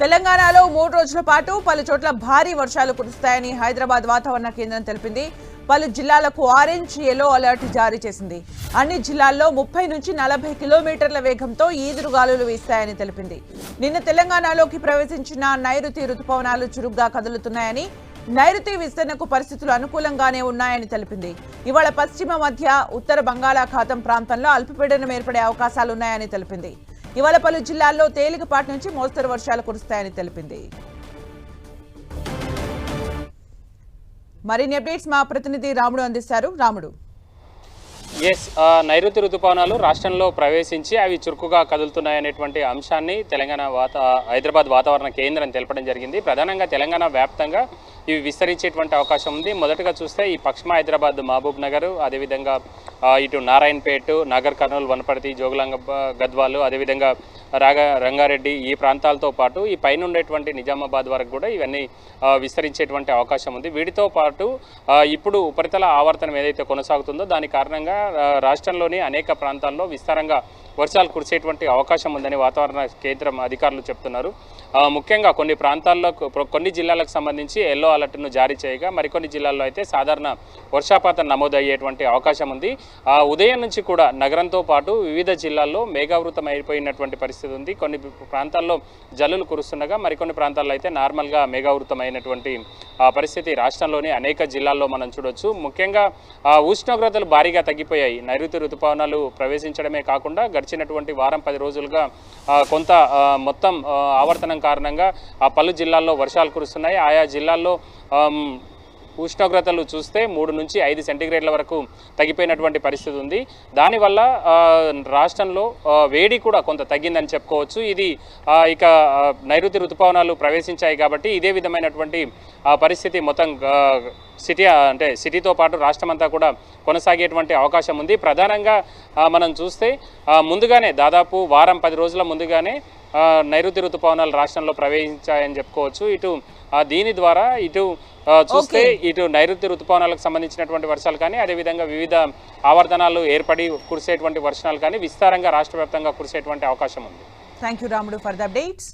తెలంగాణలో మూడు రోజుల పాటు పలు చోట్ల భారీ వర్షాలు కురుస్తాయని హైదరాబాద్ వాతావరణ కేంద్రం తెలిపింది. పలు జిల్లాలకు ఆరెంజ్ ఎల్లో అలర్ట్ జారీ చేసింది. అన్ని జిల్లాల్లో ముప్పై నుంచి నలభై కిలోమీటర్ల వేగంతో ఈదురుగాలులు వీస్తాయని తెలిపింది. నిన్న తెలంగాణలోకి ప్రవేశించిన నైరుతి రుతుపవనాలు చురుగ్గా కదులుతున్నాయని నైరుతి విస్తరణకు పరిస్థితులు అనుకూలంగానే ఉన్నాయని తెలిపింది. ఇవాళ పశ్చిమ మధ్య ఉత్తర బంగాళాఖాతం ప్రాంతంలో అల్పపీడనం ఏర్పడే అవకాశాలున్నాయని తెలిపింది. ఇవాళ పలు జిల్లాల్లో తేలికపాటి నుంచి మోస్తరు వర్షాలు కురుస్తాయని తెలిపింది. మరిన్ని అప్డేట్స్ మా ప్రతినిధి రాముడు అందిస్తారు. రాముడు. ఎస్ నైరుతి రుతుపవనాలు రాష్ట్రంలో ప్రవేశించి అవి చురుకుగా కదులుతున్నాయనేటువంటి అంశాన్ని తెలంగాణ వాత హైదరాబాద్ వాతావరణ కేంద్రం తెలపడం జరిగింది. ప్రధానంగా తెలంగాణ వ్యాప్తంగా ఇవి విస్తరించేటువంటి అవకాశం ఉంది. మొదటగా చూస్తే ఈ పశ్చిమ హైదరాబాద్ మహబూబ్ నగర్ అదేవిధంగా ఇటు నారాయణపేట నగర్ కర్నూలు వనపర్తి జోగులాంగ గద్వాలు అదేవిధంగా రాగ రంగారెడ్డి ఈ ప్రాంతాలతో పాటు ఈ పైన ఉండేటువంటి నిజామాబాద్ వరకు కూడా ఇవన్నీ విస్తరించేటువంటి అవకాశం ఉంది. వీటితో పాటు ఇప్పుడు ఉపరితల ఆవర్తనం ఏదైతే కొనసాగుతుందో దాని కారణంగా రాష్ట్రంలోని అనేక ప్రాంతాల్లో విస్తారంగా వర్షాలు కురిసేటువంటి అవకాశం ఉందని వాతావరణ కేంద్రం అధికారులు చెప్తున్నారు. ముఖ్యంగా కొన్ని ప్రాంతాల్లో కొన్ని జిల్లాలకు సంబంధించి ఎల్లో అలర్ట్ను జారీ చేయగా మరికొన్ని జిల్లాల్లో అయితే సాధారణ వర్షాపాతం నమోదయ్యేటువంటి అవకాశం ఉంది. ఉదయం నుంచి కూడా నగరంతో పాటు వివిధ జిల్లాల్లో మేఘావృతం అయిపోయినటువంటి పరిస్థితి ఉంది. కొన్ని ప్రాంతాల్లో జల్లులు కురుస్తుండగా మరికొన్ని ప్రాంతాల్లో అయితే నార్మల్గా మేఘావృతం అయినటువంటి ఆ పరిస్థితి రాష్ట్రంలోని అనేక జిల్లాల్లో మనం చూడొచ్చు. ముఖ్యంగా ఆ, ఉష్ణోగ్రతలు భారీగా తగ్గిపోయాయి. నైరుతి ఋతుపవనాలు ప్రవేశించడమే కాకుండా గడిచినటువంటి వారం పది రోజులుగా కొంత మొత్తం ఆవర్తనం కారణంగా ఆ పలు జిల్లాల్లో వర్షాలు కురుస్తున్నాయి. ఆయా జిల్లాల్లో ఉష్ణోగ్రతలు చూస్తే మూడు నుంచి ఐదు సెంటీగ్రేడ్ల వరకు తగ్గిపోయినటువంటి పరిస్థితి ఉంది. దానివల్ల రాష్ట్రంలో వేడి కూడా కొంత తగ్గిందని చెప్పుకోవచ్చు. ఇది ఇక నైరుతి ఋతుపవనాలు ప్రవేశించాయి కాబట్టి ఇదే విధమైనటువంటి పరిస్థితి మొత్తం సిటీ అంటే సిటీతో పాటు రాష్ట్రం అంతా కూడా కొనసాగేటువంటి అవకాశం ఉంది. ప్రధానంగా మనం చూస్తే ముందుగానే దాదాపు వారం పది రోజుల ముందుగానే నైరుతి ఋతుపవనాలు రాష్ట్రంలో ప్రవేశించాయని చెప్పుకోవచ్చు. ఇటు దీని ద్వారా ఇటు చూస్తే ఇటు నైరుతి ఋతుపవనాలకు సంబంధించినటువంటి వర్షాలు కానీ అదేవిధంగా వివిధ ఆవర్తనాలు ఏర్పడి కురిసేటువంటి వర్షాలు కానీ విస్తారంగా రాష్ట్ర వ్యాప్తంగా కురిసేటువంటి అవకాశం ఉంది. Thank you Ramudu for the updates